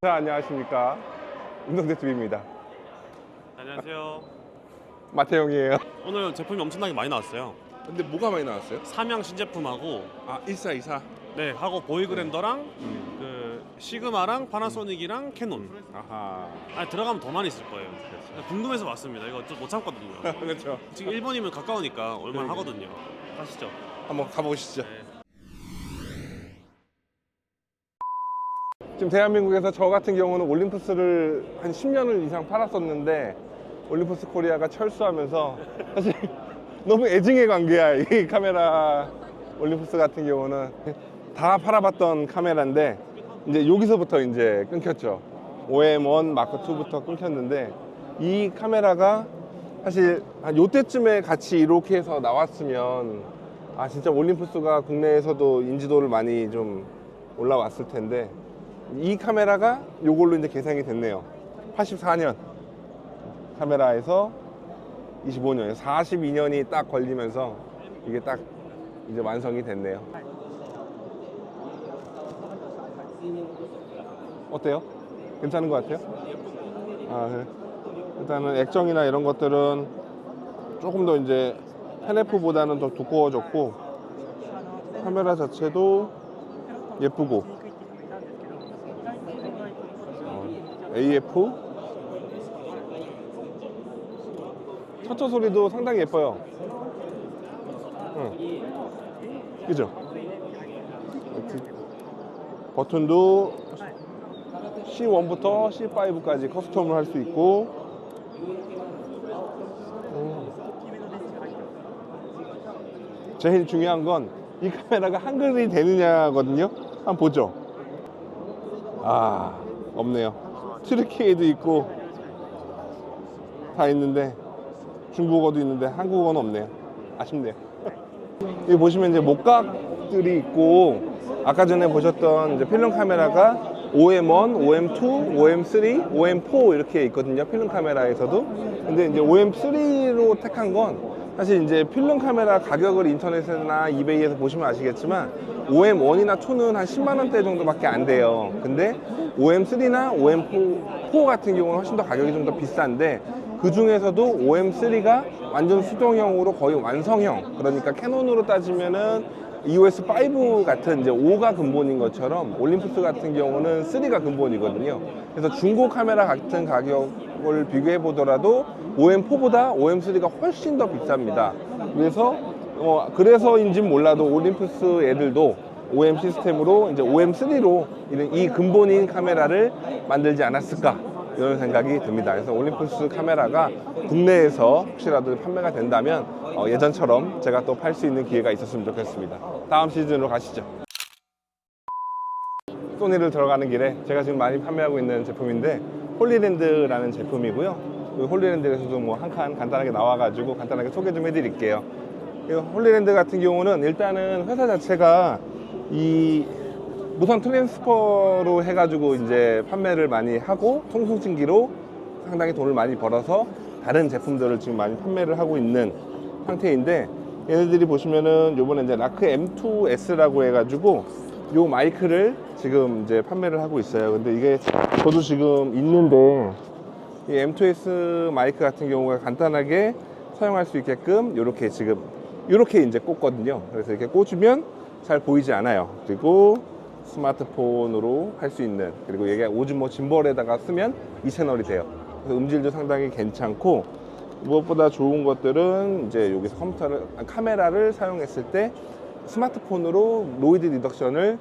자, 안녕하십니까. 운동대TV입니다. 안녕하세요. 마태형이에요. 오늘 제품이 엄청나게 많이 나왔어요. 근데 뭐가 많이 나왔어요? 삼양 신제품하고 아 1424. 네 하고 보이그랜더랑 그 시그마랑 파나소닉이랑 캐논. 아하. 아 들어가면 더 많이 있을 거예요. 궁금해서 왔습니다. 이거 좀 못 참거든요. 그렇죠. 지금 일본이면 가까우니까 얼마나 그러게. 하거든요. 가시죠. 한번 가보시죠. 네. 지금 대한민국에서 저 같은 경우는 올림푸스를 한 10년을 이상 팔았었는데 올림푸스 코리아가 철수하면서 사실 너무 애증의 관계야 이 카메라 올림푸스 같은 경우는. 다 팔아봤던 카메라인데 이제 여기서부터 이제 끊겼죠. OM1 마크 2부터 끊겼는데 이 카메라가 사실 한 요때쯤에 같이 이렇게 해서 나왔으면 아 진짜 올림푸스가 국내에서도 인지도를 많이 좀 올라왔을 텐데 이 카메라가 요걸로 이제 개상이 됐네요. 84년 카메라에서 25년, 42년이 딱 걸리면서 이게 딱 이제 완성이 됐네요. 어때요? 괜찮은 것 같아요? 아, 그래. 일단은 액정이나 이런 것들은 조금 더 이제 펜F보다는 더 두꺼워졌고 카메라 자체도 예쁘고 어, AF 셔터 소리도 상당히 예뻐요. 응. 그죠? 버튼도 C1부터 C5까지 커스텀을 할 수 있고 음. 제일 중요한 건 이 카메라가 한글이 되느냐거든요. 한번 보죠. 아 없네요. 트리키에도 있고 다 있는데 중국어도 있는데 한국어는 없네요. 아쉽네요. 여기 보시면 이제 목각들이 있고 아까 전에 보셨던 이제 필름 카메라가 OM1, OM2, OM3, OM4 이렇게 있거든요. 필름 카메라에서도. 근데 이제 OM3로 택한 건 사실 이제 필름 카메라 가격을 인터넷이나 이베이에서 보시면 아시겠지만 OM1이나 2는 한 10만 원대 정도밖에 안 돼요. 근데 OM3나 OM4 4 같은 경우는 훨씬 더 가격이 좀 더 비싼데 그 중에서도 OM3가 완전 수동형으로 거의 완성형 그러니까 캐논으로 따지면은 EOS 5 같은 이제 5가 근본인 것처럼 올림푸스 같은 경우는 3가 근본이거든요. 그래서 중고 카메라 같은 가격을 비교해 보더라도 OM4보다 OM3가 훨씬 더 비쌉니다. 그래서 어, 그래서인지 몰라도 올림푸스 애들도 OM 시스템으로 이제 OM3로 이 근본인 카메라를 만들지 않았을까 이런 생각이 듭니다. 그래서 올림푸스 카메라가 국내에서 혹시라도 판매가 된다면 어, 예전처럼 제가 또 팔 수 있는 기회가 있었으면 좋겠습니다. 다음 시즌으로 가시죠. 소니를 들어가는 길에 제가 지금 많이 판매하고 있는 제품인데 홀리랜드라는 제품이고요. 그 홀리랜드에서도 뭐 한 칸 간단하게 나와가지고 간단하게 소개 좀 해드릴게요. 이 홀리랜드 같은 경우는 일단은 회사 자체가 이 무선 트랜스퍼로 해가지고 이제 판매를 많이 하고 통풍진기로 상당히 돈을 많이 벌어서 다른 제품들을 지금 많이 판매를 하고 있는 상태인데 얘네들이 보시면은 요번에 이제 라크 M2S라고 해가지고 요 마이크를 지금 이제 판매를 하고 있어요. 근데 이게 저도 지금 있는데 이 M2S 마이크 같은 경우가 간단하게 사용할 수 있게끔 이렇게 지금 이렇게 이제 꽂거든요. 그래서 이렇게 꽂으면 잘 보이지 않아요. 그리고 스마트폰으로 할 수 있는 그리고 이게 오즈모 짐벌에다가 쓰면 이 채널이 돼요. 그래서 음질도 상당히 괜찮고 무엇보다 좋은 것들은 이제 여기서 컴퓨터를 아, 카메라를 사용했을 때 스마트폰으로 노이드 리덕션을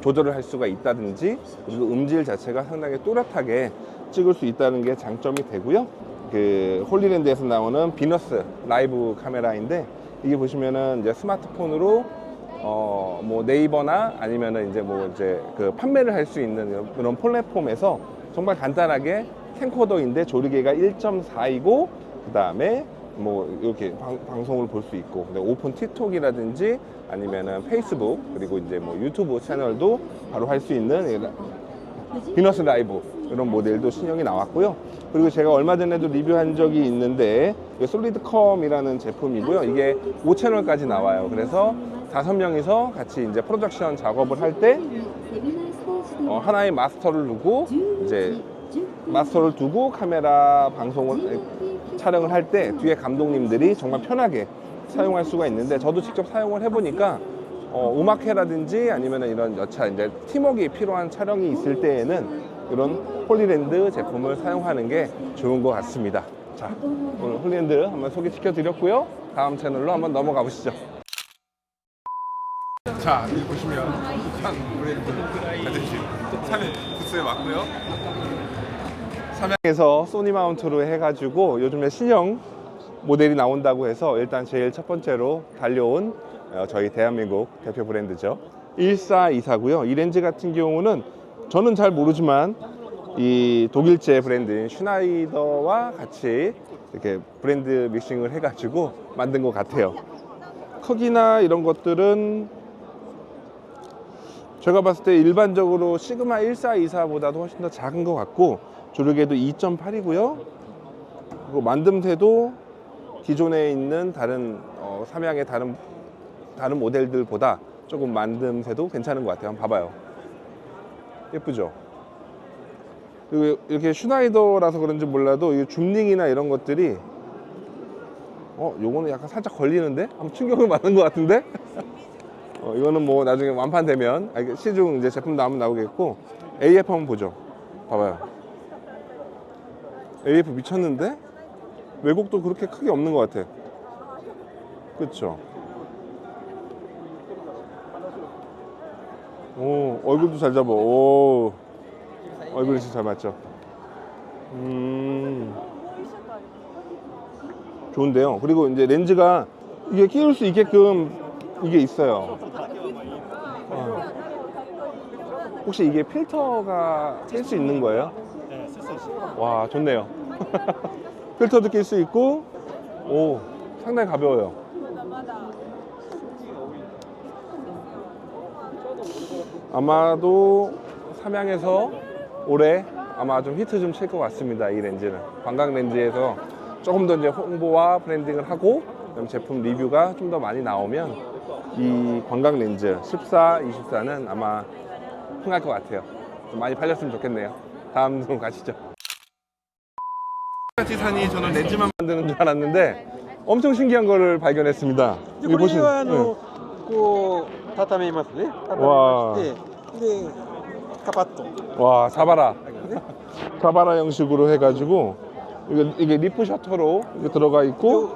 조절을 할 수가 있다든지 그리고 음질 자체가 상당히 또렷하게 찍을 수 있다는 게 장점이 되고요. 그 홀리랜드에서 나오는 비너스 라이브 카메라인데 이게 보시면은 이제 스마트폰으로 어 뭐 네이버나 아니면은 이제 뭐 이제 그 판매를 할 수 있는 그런 플랫폼에서 정말 간단하게 캠코더인데 조리개가 1.4이고 그 다음에 뭐 이렇게 방, 송을 볼 수 있고 근데 오픈 틱톡이라든지 아니면은 페이스북 그리고 이제 뭐 유튜브 채널도 바로 할 수 있는 비너스 라이브 이런 모델도 신형이 나왔고요. 그리고 제가 얼마 전에도 리뷰한 적이 있는데 이 솔리드컴이라는 제품이고요. 이게 5채널까지 나와요. 그래서 다섯 명이서 같이 이제 프로덕션 작업을 할때 어, 하나의 마스터를 두고 이제 마스터를 두고 카메라 방송을 촬영을 할 때 뒤에 감독님들이 정말 편하게 사용할 수가 있는데 저도 직접 사용을 해보니까 어, 음악회라든지 아니면 이런 여차 이제 팀워크가 필요한 촬영이 있을 때에는 이런 홀리랜드 제품을 사용하는 게 좋은 것 같습니다. 자, 오늘 홀리랜드 한번 소개시켜 드렸고요. 다음 채널로 한번 넘어가 보시죠. 자, 여기 보시면 한 브랜드 가득히 삼양 부스에 왔고요. 삼양에서 소니 마운트로 해가지고 요즘에 신형 모델이 나온다고 해서 일단 제일 첫 번째로 달려온 어, 저희 대한민국 대표 브랜드죠. 1424고요. 이 렌즈 같은 경우는 저는 잘 모르지만 이 독일제 브랜드인 슈나이더와 같이 이렇게 브랜드 믹싱을 해가지고 만든 것 같아요. 크기나 이런 것들은 제가 봤을 때 일반적으로 시그마 1424보다도 훨씬 더 작은 것 같고 조르개도 2.8이고요. 그리고 만듦새도 기존에 있는 다른 어, 삼양의 다른 다른 모델들보다 조금 만듦새도 괜찮은 것 같아요. 한번 봐봐요. 예쁘죠? 그리고 이렇게 슈나이더라서 그런지 몰라도 이 줌링이나 이런 것들이 어, 요거는 약간 살짝 걸리는데? 한번 충격을 받는 것 같은데? 어, 이거는 뭐 나중에 완판되면 아, 시중 이제 제품 나오면 나오겠고 AF 한번 보죠. 봐봐요. AF 미쳤는데 왜곡도 그렇게 크게 없는 것 같아. 그렇죠. 오 얼굴도 잘 잡아. 오 얼굴이 진짜 잘 맞죠. 음 좋은데요. 그리고 이제 렌즈가 이게 끼울 수 있게끔 이게 있어요. 어. 혹시 이게 필터가 낄 수 있는 거예요? 네, 쓸 수 있어요. 와 좋네요. 필터도 낄 수 있고 오 상당히 가벼워요. 아마도 삼양에서 올해 아마 좀 히트 좀 칠 것 같습니다. 이 렌즈는 관광 렌즈에서 조금 더 이제 홍보와 브랜딩을 하고 제품 리뷰가 좀 더 많이 나오면 이 관광 렌즈 14, 24는 아마 흥할 것 같아요. 좀 많이 팔렸으면 좋겠네요. 다음 좀 가시죠. 티산이 저는 렌즈만 만드는 줄 알았는데 엄청 신기한 거를 발견했습니다. でこれ 보시- はあ 네. の、こう畳めますね畳めわましてでカパッと 와 자바라 ね 자바라 형식으로 해가지고 이게, 이게 리프 셔터로 이렇게 들어가 있고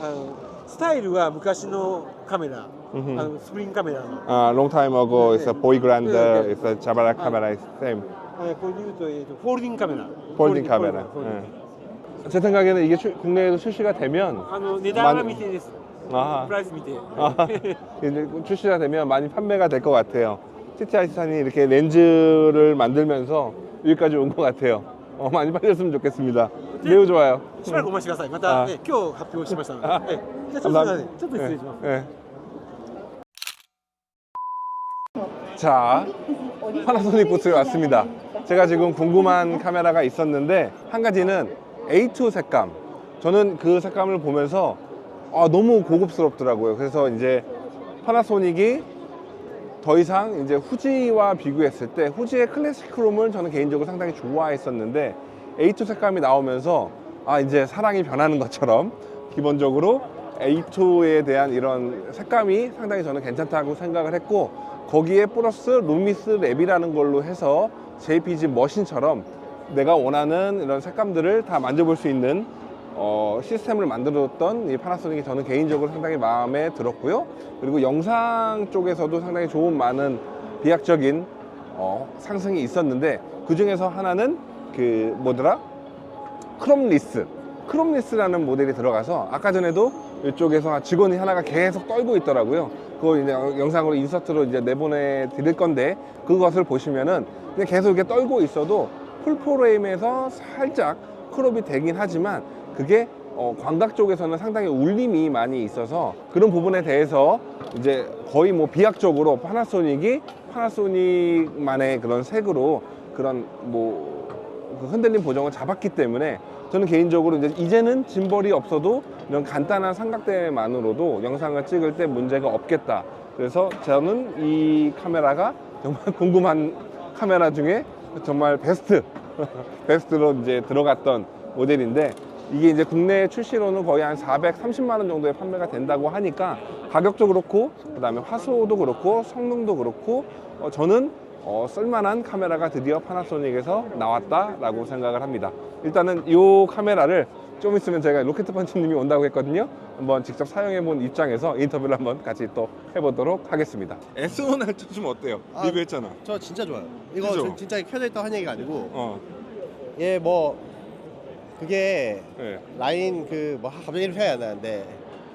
あのスタイルは昔のカメラあ 음흠. のスプリングカメラの 아, long time ago, it's a boy grande, 네, 네. it's a 자바라 카메라, same. えーこれで言うと,、えーとフォールディングカメラ 폴딩 카메라. フォールディング 예. 제 생각에는 이게 출- 국내에도 출시가 되면 あの値段は 만 未定です。 아, プライス見て。 아, 이제 출시가 되면 많이 판매가 될 것 같아요. TTI산이 이렇게 렌즈를 만들면서 여기까지 온 것 같아요. 어, 많이 팔렸으면 좋겠습니다. 매우 좋아요. しばらくお待ちください。また、あね、今日発表しましたので。あえじゃあちょっとすいませんちょっと失礼します。 예, 예. 자, 파나소닉 부스에 왔습니다. 제가 지금 궁금한 카메라가 있었는데 한 가지는 A2 색감. 저는 그 색감을 보면서 아, 너무 고급스럽더라고요. 그래서 이제 파나소닉이 더 이상 이제 후지와 비교했을 때 후지의 클래식 크롬을 저는 개인적으로 상당히 좋아했었는데 A2 색감이 나오면서 아 이제 사랑이 변하는 것처럼 기본적으로 A2에 대한 이런 색감이 상당히 저는 괜찮다고 생각을 했고 거기에 플러스 루미스 랩이라는 걸로 해서 JPG 머신처럼 내가 원하는 이런 색감들을 다 만져볼 수 있는 어, 시스템을 만들었던 이 파나소닉이 저는 개인적으로 상당히 마음에 들었고요. 그리고 영상 쪽에서도 상당히 좋은 많은 비약적인 어, 상승이 있었는데 그 중에서 하나는 그 뭐더라? 크롬리스. 크롬리스라는 모델이 들어가서 아까 전에도 이쪽에서 직원이 하나가 계속 떨고 있더라고요. 그거 이제 영상으로 인서트로 이제 내보내 드릴 건데 그것을 보시면은 그냥 계속 이렇게 떨고 있어도 풀프레임에서 살짝 크롭이 되긴 하지만 그게 어, 광각 쪽에서는 상당히 울림이 많이 있어서 그런 부분에 대해서 이제 거의 뭐 비약적으로 파나소닉이 파나소닉만의 그런 색으로 그런 뭐그 흔들림 보정을 잡았기 때문에 저는 개인적으로 이제 이제는 짐벌이 없어도 이런 간단한 삼각대만으로도 영상을 찍을 때 문제가 없겠다. 그래서 저는 이 카메라가 정말 궁금한 카메라 중에 정말 베스트 베스트로 이제 들어갔던 모델인데 이게 이제 국내 출시로는 거의 한 430만 원 정도에 판매가 된다고 하니까 가격도 그렇고 그다음에 화소도 그렇고 성능도 그렇고 어, 저는 어, 쓸만한 카메라가 드디어 파나소닉에서 나왔다라고 생각을 합니다. 일단은 이 카메라를 좀 있으면 제가 로켓 펀치님이 온다고 했거든요. 한번 직접 사용해 본 입장에서 인터뷰를 한번 같이 또 해보도록 하겠습니다. S1 할때 좀 어때요? 아. 리뷰했잖아. 저 진짜 좋아요. 이거 그죠? 저 진짜 켜져 있다고 한 얘기가 아니고 어. 얘뭐 그게 네. 라인 그 뭐 갑자기 이름 생각이 안 나는데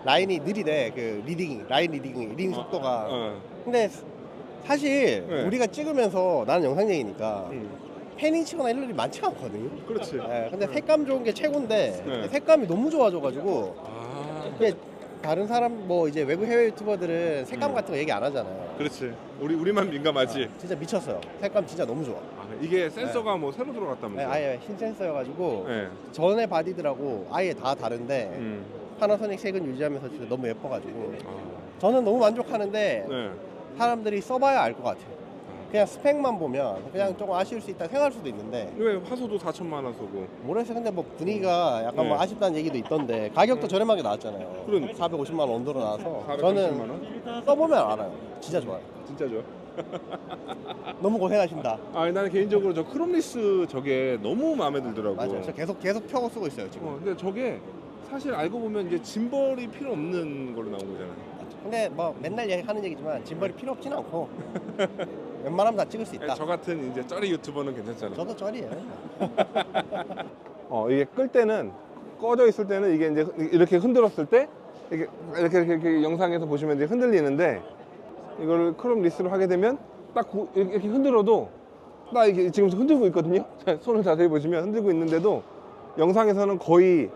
라인이 느리대 그 리딩 라인 리딩 리딩 속도가 어. 근데 사실 네. 우리가 찍으면서 나는 영상쟁이니까 음. 패닝 치거나 이런 일이 많지 않거든요. 그렇지. 예, 근데 색감 좋은 게 최고인데 네. 색감이 너무 좋아져가지고 아. 이게 다른 사람 뭐 이제 외국 해외 유튜버들은 색감 음. 같은 거 얘기 안 하잖아요. 그렇지. 우리 우리만 민감하지. 진짜 미쳤어요. 색감 진짜 너무 좋아. 아, 이게 센서가 뭐 새로 들어갔다면서? 네, 아예 흰 센서여가지고 네. 전에 바디들하고 아예 다 다른데 음. 파나소닉 색은 유지하면서 진짜 너무 예뻐가지고 아. 저는 너무 만족하는데 네. 사람들이 써봐야 알 것 같아요. 그냥 스펙만 보면 그냥 조금 아쉬울 수 있다 생각할 수도 있는데 왜 화소도 4천만 원 쏘고? 모르겠어요. 근데 뭐 분위기가 약간 뭐 네. 아쉽다는 얘기도 있던데 가격도 저렴하게 나왔잖아요. 그러니까. 450만 원 언더로 나와서 430만 저는 원? 써보면 알아요. 진짜 좋아요. 진짜 좋아. 너무 고생하신다. 아, 나는 개인적으로 저 크롬리스 저게 너무 마음에 들더라고. 맞아요. 저 계속 계속 켜고 쓰고 있어요 지금. 어, 근데 저게 사실 알고 보면 이제 짐벌이 필요 없는 걸로 나온 거잖아. 근데 뭐 맨날 얘기 하는 얘기지만 짐벌이 필요 없진 않고 웬만하면 다 찍을 수 있다. 저 같은 이제 쩌리 유튜버는 괜찮잖아. 저도 쩔이에요. 어, 이게 끌 때는 꺼져 있을 때는 이게 이제 이렇게 흔들었을 때 이렇게 이렇게, 이렇게, 이렇게 영상에서 보시면 이제 흔들리는데 이거를 크롬 리스로 하게 되면 딱 구- 이렇게 흔들어도 나 이게 지금 흔들고 있거든요. 자, 손을 자세히 보시면 흔들고 있는데도 영상에서는 거의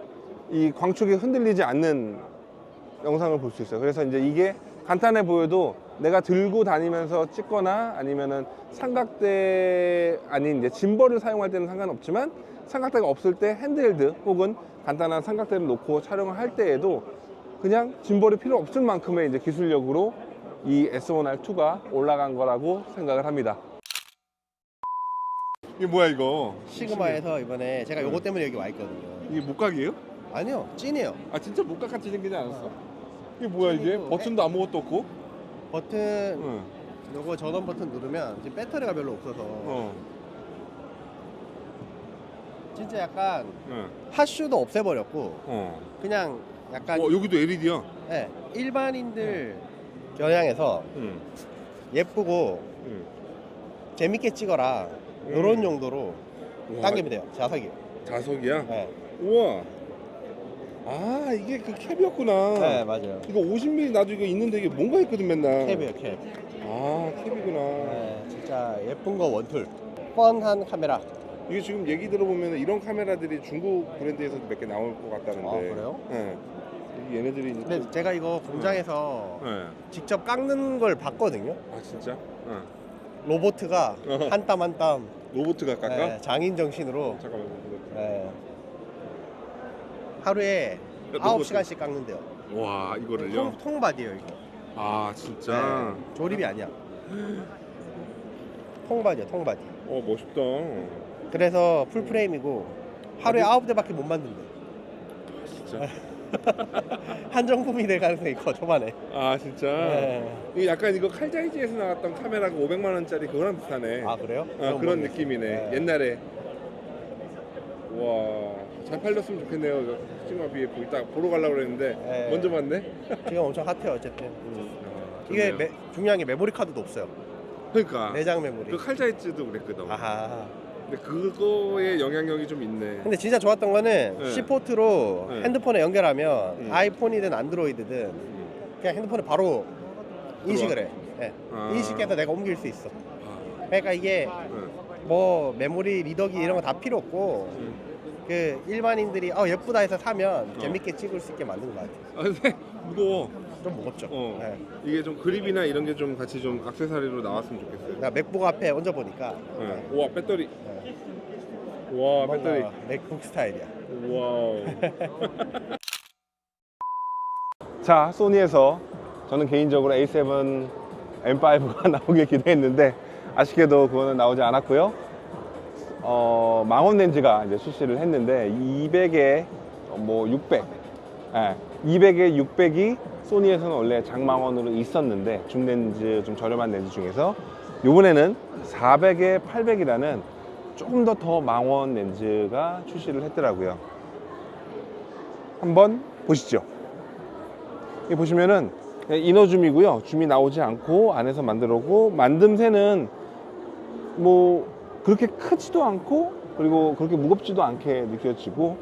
이 광축이 흔들리지 않는 영상을 볼 수 있어요. 그래서 이제 이게 간단해 보여도 내가 들고 다니면서 찍거나 아니면은 삼각대 아닌 이제 짐벌을 사용할 때는 상관없지만 삼각대가 없을 때 핸드헬드 혹은 간단한 삼각대를 놓고 촬영을 할 때에도 그냥 짐벌이 필요 없을 만큼의 이제 기술력으로 이 S1R2가 올라간 거라고 생각을 합니다. 이게 뭐야 이거? 시그마에서 이번에 제가 요거 때문에 여기 와 있거든요. 이게 목각이에요? 아니요, 찐이에요. 아 진짜 목각 같이 생기지 않았어? 이게 뭐야 이게? 버튼도 아무것도 없고? 버튼 응. 요거 전원 버튼 누르면 지금 배터리가 별로 없어서 어. 진짜 약간 응. 핫슈도 없애버렸고 어. 그냥 약간 어 여기도 LED야. 예, 일반인들 겨냥해서 응. 예쁘고 응. 재밌게 찍어라 음. 이런 용도로 당기면 돼요. 자석이요. 자석이야? 예. 우와. 아 이게 그 캡이었구나. 네, 맞아요. 이거 50mm 나도 이거 있는데 이게 뭔가 있거든 맨날. 캡이에요, 캡. 아 캡이구나. 네, 진짜 예쁜 거 원툴. 뻔한 카메라. 이게 지금 얘기 들어보면 이런 카메라들이 중국 브랜드에서 몇개 나올 것 같다는데. 아, 그래요? 네. 이 얘네들이 이제 근데 제가 이거 공장에서 네. 직접 깎는 걸 봤거든요. 아 진짜? 응. 로보트가 어허. 한땀 한땀 로보트가 깎아? 네, 장인 정신으로 잠깐만. 네. 하루에 로봇. 9시간씩 깎는데요. 와 이거를요? 통, 통바디예요, 이거. 아 진짜. 네, 조립이 아니야. 통바디야, 통바디. 어 멋있다. 그래서 풀프레임이고 하루에 아, 9대밖에 못 만든대. 진짜. 한정품이 될 가능성이 커, 초반에. 아 진짜. 네. 이거 약간 이거 칼자이지에서 나왔던 카메라가 500만 원짜리 그거랑 비슷하네. 아, 그래요? 아, 그런 느낌이네. 네. 옛날에. 와, 잘 팔렸으면 좋겠네요. 이거 시그마 BF 이따 보러 가려고 그랬는데 네. 먼저 봤네. 지금 엄청 핫해요, 어쨌든. 아, 이게 좋네요. 매- 중요한 게 메모리 카드도 없어요. 그러니까 내장 메모리. 그 칼자이즈도 그랬거든. 아하. 근데 그거에 영향력이 좀 있네. 근데 진짜 좋았던 거는 네. C 포트로 네. 핸드폰에 연결하면 음. 아이폰이든 안드로이드든 그냥 핸드폰에 바로 인식을 해. 예. 아. 인식해서 내가 옮길 수 있어. 아, 그러니까 이게 네. 뭐 메모리 리더기 이런 거 다 필요 없고 음. 그 일반인들이 어 예쁘다 해서 사면 어. 재밌게 찍을 수 있게 만든 것 같아. 아 근데 무거워. 좀 무겁죠. 어. 네. 이게 좀 그립이나 이런 게 좀 같이 좀 액세서리로 나왔으면 좋겠어요. 내가 맥북 앞에 얹어 보니까 네. 우와 배터리. 와 배터리. 맥북 스타일이야. 와우. 자, 소니에서 저는 개인적으로 A7 M5가 나오길 기대했는데 아쉽게도 그거는 나오지 않았고요. 어, 망원 렌즈가 이제 출시를 했는데 200에 뭐 600, 예, 200에 600이 소니에서는 원래 장망원으로 있었는데 중렌즈 좀 저렴한 렌즈 중에서 이번에는 400에 800이라는 조금 더 더 망원 렌즈가 출시를 했더라고요. 한번 보시죠. 여기 보시면은 이너줌이고요. 줌이 나오지 않고 안에서 만들었고 만듦새는 뭐 그렇게 크지도 않고 그리고 그렇게 무겁지도 않게 느껴지고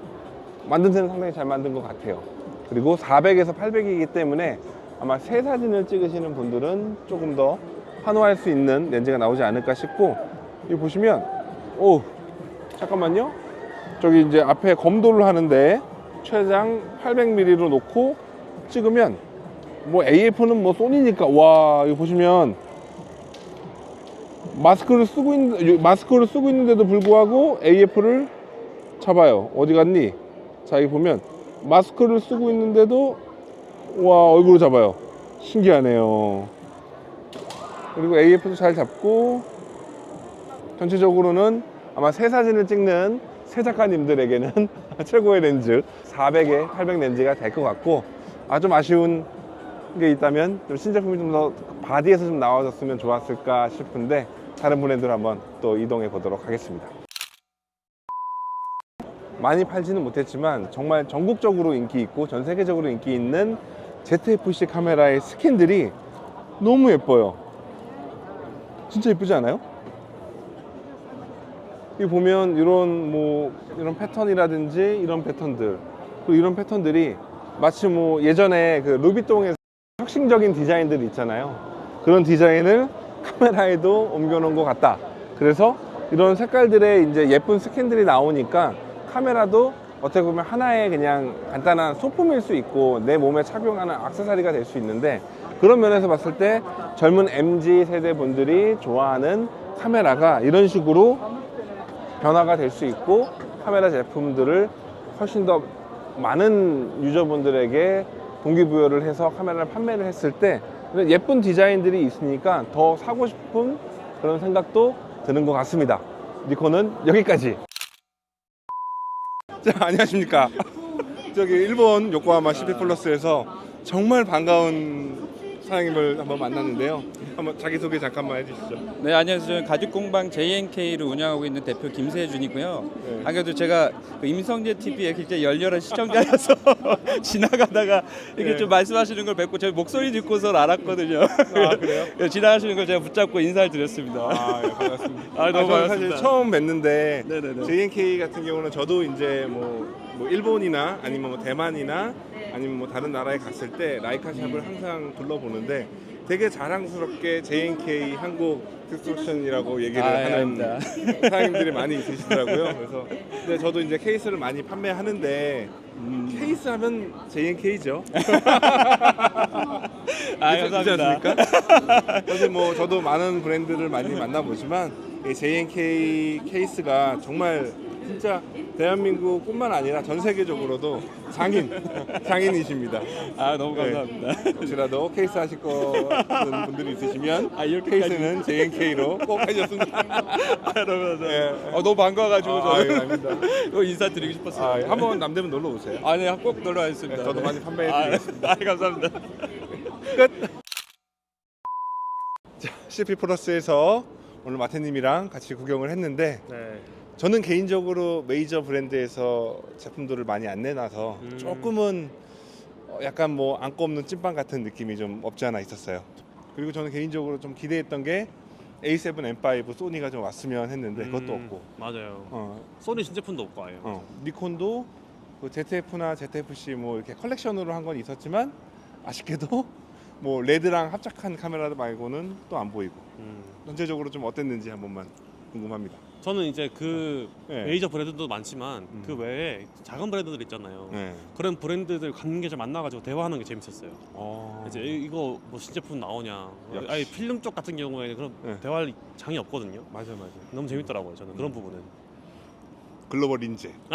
만듦새는 상당히 잘 만든 것 같아요. 그리고 400에서 800이기 때문에 아마 새 사진을 찍으시는 분들은 조금 더 환호할 수 있는 렌즈가 나오지 않을까 싶고 여기 보시면 오 잠깐만요. 저기 이제 앞에 검도를 하는데 최장 800mm로 놓고 찍으면 뭐 AF는 뭐 소니니까 와 이거 보시면 마스크를 쓰고 있는 마스크를 쓰고 있는데도 불구하고 AF를 잡아요. 어디 갔니? 자 여기 보면 마스크를 쓰고 있는데도 와 얼굴을 잡아요. 신기하네요. 그리고 AF도 잘 잡고 전체적으로는 아마 새 사진을 찍는 새 작가님들에게는 최고의 렌즈 400에 800 렌즈가 될 것 같고 아 좀 아쉬운 게 있다면 좀 신제품이 좀 더 바디에서 좀 나와줬으면 좋았을까 싶은데 다른 브랜드로 한번 또 이동해 보도록 하겠습니다. 많이 팔지는 못했지만 정말 전국적으로 인기 있고 전 세계적으로 인기 있는 ZFC 카메라의 스킨들이 너무 예뻐요. 진짜 예쁘지 않아요? 여기 보면 이런 뭐 이런 패턴이라든지 이런 패턴들 그리고 이런 패턴들이 마치 뭐 예전에 그 루비통에서 혁신적인 디자인들이 있잖아요. 그런 디자인을 카메라에도 옮겨놓은 것 같다. 그래서 이런 색깔들의 이제 예쁜 스킨들이 나오니까 카메라도 어떻게 보면 하나의 그냥 간단한 소품일 수 있고 내 몸에 착용하는 액세서리가 될 수 있는데 그런 면에서 봤을 때 젊은 MZ 세대 분들이 좋아하는 카메라가 이런 식으로 변화가 될 수 있고 카메라 제품들을 훨씬 더 많은 유저분들에게 동기부여를 해서 카메라를 판매를 했을 때 예쁜 디자인들이 있으니까 더 사고 싶은 그런 생각도 드는 것 같습니다. 니콘은 여기까지. 자, 안녕하십니까. 저기 일본 요코하마 CP 플러스에서 정말 반가운 사장님을 한번 만났는데요. 한번 자기소개 잠깐만 해주시죠. 네, 안녕하세요. 저는 가죽공방 JNK를 운영하고 있는 대표 김세준이고요. 네. 안 그래도 제가 그 임성재 TV에 굉장히 열렬한 시청자라서 지나가다가 이렇게 네. 좀 말씀하시는 걸 뵙고 제 목소리 듣고서 알았거든요. 아, 그래요? 그래서 지나가시는 걸 제가 붙잡고 인사를 드렸습니다. 아, 예, 반갑습니다. 아, 너무 저는 반갑습니다. 사실 처음 뵀는데 네네네. JNK 같은 경우는 저도 이제 뭐, 뭐 일본이나 아니면 뭐 대만이나 아니면 뭐 다른 나라에 갔을 때 라이카 샵을 항상 둘러보는데 되게 자랑스럽게 JNK 한국 디스트럭션이라고 얘기를 아, 예, 하는 아닙니다. 사장님들이 많이 있으시더라고요. 그래서 근데 저도 이제 케이스를 많이 판매하는데 음. 케이스 하면 JNK죠. 아, 그렇지 감사합니다. 않습니까? 사실 뭐 저도 많은 브랜드를 많이 만나보지만 이 JNK 케이스가 정말 진짜 대한민국뿐만 아니라 전 세계적으로도 장인, 장인이십니다. 아, 너무 네. 감사합니다. 혹시라도 케이스 하실 거는 분들이 있으시면 아, 이렇게까지. 케이스는 JNK로 꼭 해줬으면 아, 너무 감사합니다. 예. 어, 너무 반가워가지고 아, 예, 저는 아닙니다. 이거 인사드리고 싶었어요. 아, 예. 한번 남대문 놀러 오세요. 아, 네, 꼭 놀러 가겠습니다. 네, 저도 많이 판매해 아, 드리겠습니다. 아, 감사합니다. CP 플러스에서 오늘 마태님이랑 같이 구경을 했는데 네. 저는 개인적으로 메이저 브랜드에서 제품들을 많이 안 내놔서 음. 조금은 어, 약간 뭐 안고 없는 찐빵 같은 느낌이 좀 없지 않아 있었어요. 그리고 저는 개인적으로 좀 기대했던 게 A7, M5 소니가 좀 왔으면 했는데 그것도 음, 없고 맞아요. 어, 소니 신제품도 없고 아예. 어, 니콘도 그 ZF나 ZFC 뭐 이렇게 컬렉션으로 한 건 있었지만 아쉽게도 뭐 레드랑 합작한 카메라 말고는 또 안 보이고 음. 전체적으로 좀 어땠는지 한 번만 궁금합니다. 저는 이제 그 네. 메이저 브랜드도 많지만 음. 그 외에 작은 브랜드들 있잖아요. 네. 그런 브랜드들 관계자 만나가지고 대화하는 게 재밌었어요. 어... 이제 이- 이거 뭐 신제품 나오냐. 역시. 아니 필름 쪽 같은 경우에는 그런 네. 대화할 장이 없거든요. 맞아 맞아. 너무 재밌더라고요. 저는 음. 그런 부분은. 글로벌 인재.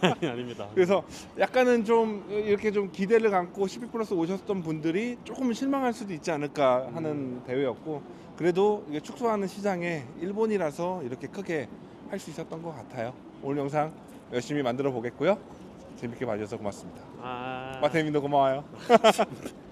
아니, 아닙니다. 그래서 약간은 좀 이렇게 좀 기대를 갖고 12 플러스 오셨던 분들이 조금 실망할 수도 있지 않을까 하는 대회였고 그래도 이게 축소하는 시장에 일본이라서 이렇게 크게 할 수 있었던 것 같아요. 오늘 영상 열심히 만들어 보겠고요. 재밌게 봐주셔서 고맙습니다. 아... 마태민도 고마워요.